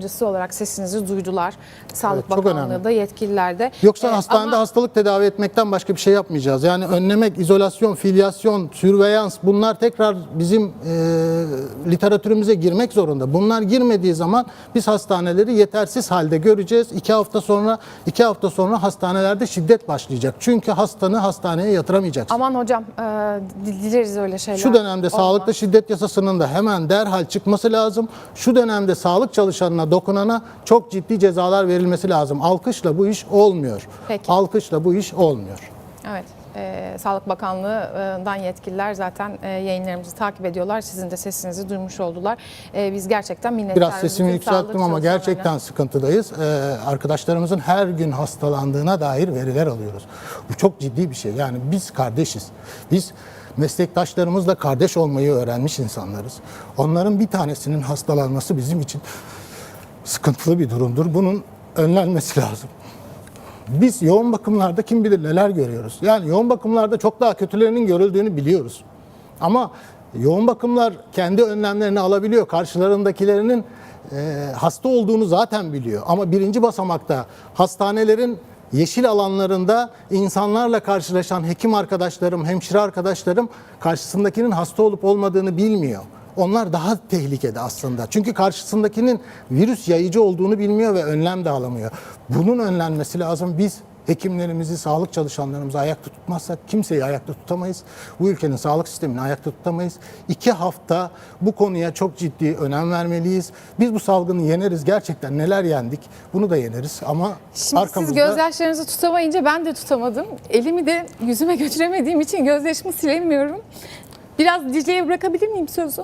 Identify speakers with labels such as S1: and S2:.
S1: Yardımcısı olarak sesinizi duydular. Sağlık
S2: Evet,
S1: Bakanlığı da yetkililer de.
S2: Yoksa
S1: Ee,
S2: hastanede
S1: ama
S2: hastalık tedavi etmekten başka bir şey yapmayacağız. Yani önlemek, izolasyon, filyasyon, sürveyans bunlar tekrar bizim e, literatürümüze girmek zorunda. Bunlar girmediği zaman biz hastaneleri yetersiz halde göreceğiz. İki hafta sonra, iki hafta sonra hastanelerde şiddet başlayacak. Çünkü hastanı hastaneye yatıramayacaksın.
S1: aman hocam e, dileriz öyle şeyler.
S2: Şu dönemde
S1: olmaz.
S2: sağlıkta şiddet yasasının da hemen derhal çıkması lazım. Şu dönemde sağlık çalışanına dokunana çok ciddi cezalar verilmesi lazım. Alkışla bu iş olmuyor.
S1: Peki.
S2: Alkışla bu iş olmuyor.
S1: Evet. e, Sağlık Bakanlığı'ndan yetkililer zaten e, yayınlarımızı takip ediyorlar. Sizin de sesinizi duymuş oldular. E, biz gerçekten minnettarız.
S2: Biraz sesimi yükselttim ama gerçekten sıkıntıdayız. Ee, arkadaşlarımızın her gün hastalandığına dair veriler alıyoruz. Bu çok ciddi bir şey. Yani biz kardeşiz. Biz meslektaşlarımızla kardeş olmayı öğrenmiş insanlarız. Onların bir tanesinin hastalanması bizim için sıkıntılı bir durumdur. Bunun önlenmesi lazım. Biz yoğun bakımlarda kim bilir neler görüyoruz. Yani yoğun bakımlarda çok daha kötülerinin görüldüğünü biliyoruz. Ama yoğun bakımlar kendi önlemlerini alabiliyor. Karşılarındakilerinin e, hasta olduğunu zaten biliyor. Ama birinci basamakta hastanelerin yeşil alanlarında insanlarla karşılaşan hekim arkadaşlarım, hemşire arkadaşlarım karşısındakinin hasta olup olmadığını bilmiyor. Onlar daha tehlikede aslında. Çünkü karşısındakinin virüs yayıcı olduğunu bilmiyor ve önlem de alamıyor. Bunun önlenmesi lazım. Biz hekimlerimizi, sağlık çalışanlarımızı ayakta tutmazsak kimseyi ayakta tutamayız. Bu ülkenin sağlık sistemini ayakta tutamayız. İki hafta bu konuya çok ciddi önem vermeliyiz. Biz bu salgını yeneriz. Gerçekten neler yendik bunu da yeneriz ama
S1: Şimdi
S2: arkamızda...
S1: siz gözyaşlarınızı tutamayınca ben de tutamadım. Elimi de yüzüme götüremediğim için gözyaşımı silemiyorum. Biraz Dicle'ye bırakabilir miyim sözü?